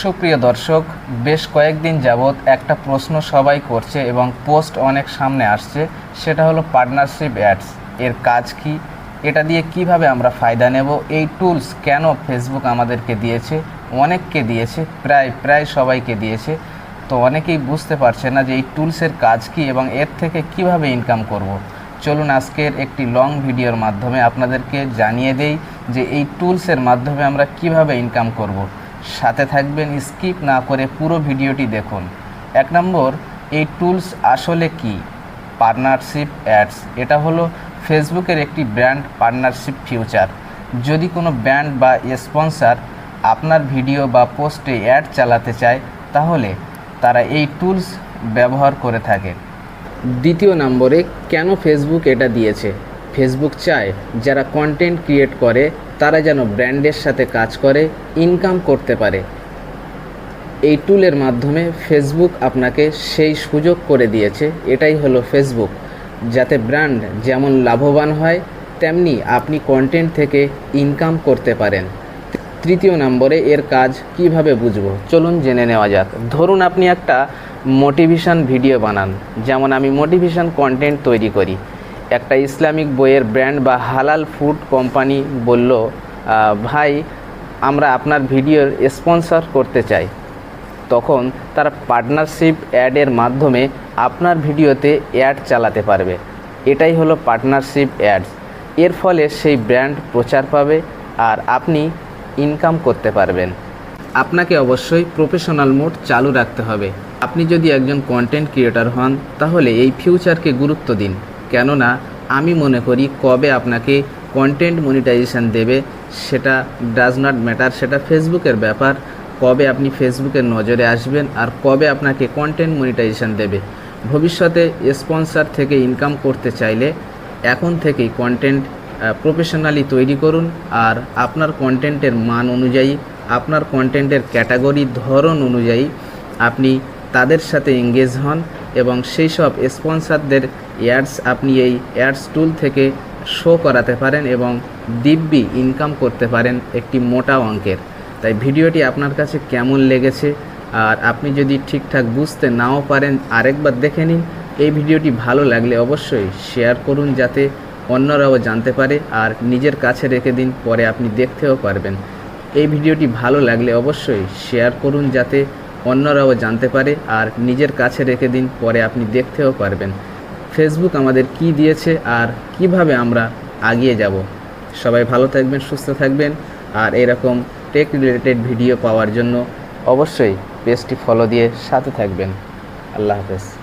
সুপ্রিয় দর্শক, বেশ কয়েকদিন যাবৎ একটা প্রশ্ন সবাই করছে এবং পোস্ট অনেক সামনে আসছে, সেটা হলো পার্টনারশিপ অ্যাডস এর কাজ কি? এটা দিয়ে কীভাবে আমরা ফায়দা নেব? এই টুলস কেন ফেসবুক আমাদেরকে দিয়েছে? অনেককে দিয়েছে, প্রায় প্রায় সবাইকে দিয়েছে। তো অনেকেই বুঝতে পারছে না যে এই টুলসের কাজ কি এবং এর থেকে কীভাবে ইনকাম করব। চলুন আজকের একটি লং ভিডিওর মাধ্যমে আপনাদেরকে জানিয়ে দেই যে এই টুলসের মাধ্যমে আমরা কীভাবে ইনকাম করব। সাথে থাকবেন, স্কিপ না করে পুরো ভিডিওটি দেখুন। এক নম্বর, এই টুলস আসলে কি? Partnership ads. এটা হলো ফেসবুকের একটি ব্র্যান্ড পার্টনারশিপ ফিউচার। যদি কোনো ব্র্যান্ড বা স্পন্সর আপনার ভিডিও বা পোস্টে অ্যাড চালাতে চায়, তাহলে তারা এই টুলস ব্যবহার করে থাকে। দ্বিতীয় নম্বরে, কেন ফেসবুক এটা দিয়েছে? ফেসবুক চায় যারা কন্টেন্ট ক্রিয়েট করে, তারা যেন ব্র্যান্ডের সাথে কাজ করে ইনকাম করতে পারে। এই টুলের মাধ্যমে ফেসবুক আপনাকে সেই সুযোগ করে দিয়েছে, এটাই হলো ফেসবুক যাতে ব্র্যান্ড যেমন লাভবান হয়, তেমনি আপনি কন্টেন্ট থেকে ইনকাম করতে পারেন। তৃতীয় নম্বরে এর কাজ কীভাবে বুঝব? চলুন জেনে নেওয়া যাক। ধরুন আপনি একটা মোটিভেশন ভিডিও বানান, যেমন আমি মোটিভেশন কন্টেন্ট তৈরি করি। একটা ইসলামিক বইয়ের ব্র্যান্ড বা হালাল ফুড কোম্পানি বলল ভাই, আমরা আপনার ভিডিওর স্পন্সর করতে চাই। তখন তারা পার্টনারশিপ অ্যাডের মাধ্যমে আপনার ভিডিওতে অ্যাড চালাতে পারবে। এটাই হলো পার্টনারশিপ অ্যাডস। এর ফলে সেই ব্র্যান্ড প্রচার পাবে আর আপনি ইনকাম করতে পারবেন। আপনাকে অবশ্যই প্রফেশনাল মোড চালু রাখতে হবে। আপনি যদি একজন কন্টেন্ট ক্রিয়েটর হন, তাহলে এই ফিউচারকে গুরুত্ব দিন। কেননা আমি মনে করি কবে আপনাকে কন্টেন্ট মনিটাইজেশন দেবে সেটা ডাজ নট ম্যাটার সেটা ফেসবুকের ব্যাপার, কবে আপনি ফেসবুকের নজরে আসবেন আর কবে আপনাকে কন্টেন্ট মনিটাইজেশন দেবে। ভবিষ্যতে স্পন্সর থেকে ইনকাম করতে চাইলে এখন থেকেই কন্টেন্ট প্রফেশনালি তৈরি করুন আর আপনার কন্টেন্টের মান অনুযায়ী, আপনার কন্টেন্টের ক্যাটাগরি ধরন অনুযায়ী আপনি তাদের সাথে এঙ্গেজ হন এবং সেই সব স্পন্সরদের অ্যাডস আপনি এই অ্যাডস টুল থেকে শো করাতে পারেন এবং দিব্যি ইনকাম করতে পারেন একটি মোটা অঙ্কের। তাই ভিডিওটি আপনার কাছে কেমন লেগেছে আর আপনি যদি ঠিকঠাক বুঝতে নাও পারেন আরেকবার দেখে নিন। এই ভিডিওটি ভালো লাগলে অবশ্যই শেয়ার করুন যাতে অন্যরাও জানতে পারে আর নিজের কাছে রেখে দিন, পরে আপনি দেখতেও পারবেন। এই ভিডিওটি ভালো লাগলে অবশ্যই শেয়ার করুন যাতে অন্যরাও জানতে পারে আর নিজের কাছে রেখে দিন, পরে আপনি দেখতেও পারবেন। ফেসবুক আমাদের কি দিয়েছে আর কীভাবে আমরা আগিয়ে যাব। সবাই ভালো থাকবেন, সুস্থ থাকবেন আর এরকম টেক রিলেটেড ভিডিও পাওয়ার জন্য অবশ্যই পেজটি ফলো দিয়ে সাথে থাকবেন। আল্লাহ হাফেজ।